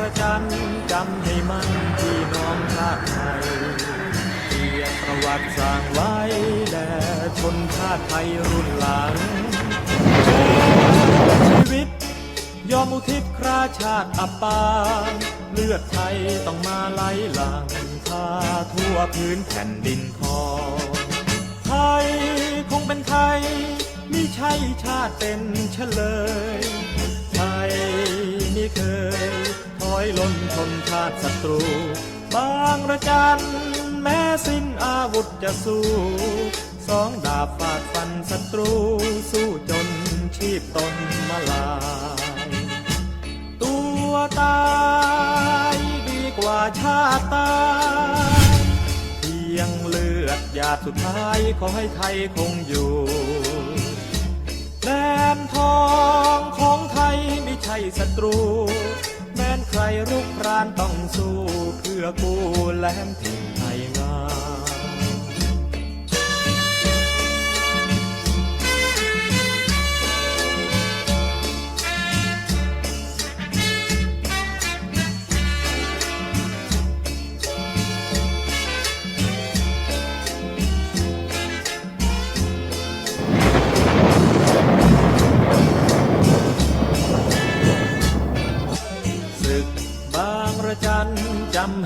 ระจันจำให้มันที่น้องชาติไทยเกียรติประวัติสร้างไว้แด่ชนชาติไทยรุ่นหลังชีวิต ยอมอุทิศคราชาติอับปางเลือดไทยต้องมาไหลหลั่งท่าทั่วพื้นแผ่นดินทองไทยคงเป็นไทยไม่ใช่ชาติเป็นเฉลยไทยไม่เคย อยล้นชนชาติศัตรู บางระจันแม้สิ้นอาวุธจะสู้ สองดาบฟาดฟันศัตรู สู้จนชีพตนมาลาย ตัวตายดีกว่าชาติตายเพียงเลือดหยาดสุดท้ายขอให้ไทยคงอยู่แดนทองของไทยไม่ใช่ศัตรู ใครรุกรานต้องสู้เพื่อกู้แหลมถิ่นไทยงาม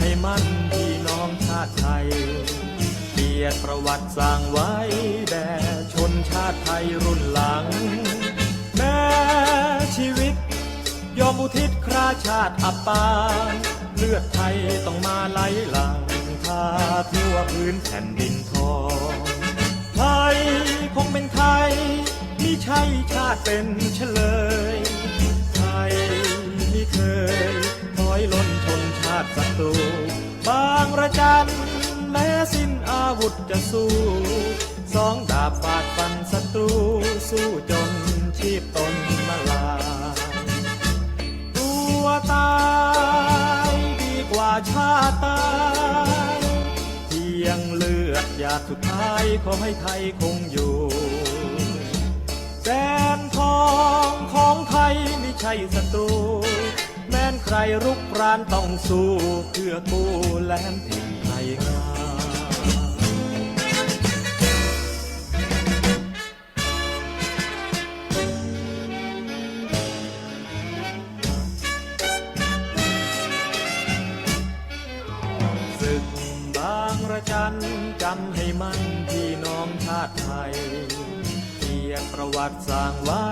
ให้มั่นพี่น้องชาติไทย เกียรติประวัติสร้างไว้แด่ชนชาติไทยรุ่นหลัง แม้ชีวิต ยอมอุทิศคราชาติอับปางเลือดไทยต้องมาไหลหลังพาทั่วพื้นแผ่นดินทองไทยคงเป็นไทยมิใช่ชาติเป็นเฉลย ไทยมิเคยถอยล้นชนชาติศัตรู ระจันแม้สิ้นอาวุธจะสู้ สองดาบฟาดฟันศัตรูสู้จนชีพตนมาลายตัวตายดีกว่าชาติตายเพียงเลือดหยาดสุดท้ายขอให้ไทยคงอยู่แดนทองของไทยไม่ใช่ศัตรู ใครรุกรานต้องสู้เพื่อกู้แหลมถิ่นไทยงามศึกบางระจันจำให้มั่นพี่น้องชาติไทยเกียรติประวัติสร้างไว้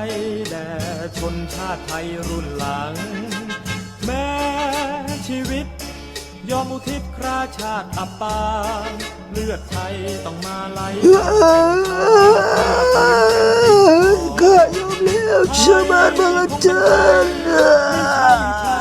แด่ชนชาติไทยรุ่นหลัง แม้ชีวิต ยอมอุทิศคราชาติอับปางเลือดไทยต้องมาไหลข้ายอมแล้วชาวบ้านบางอาจารย์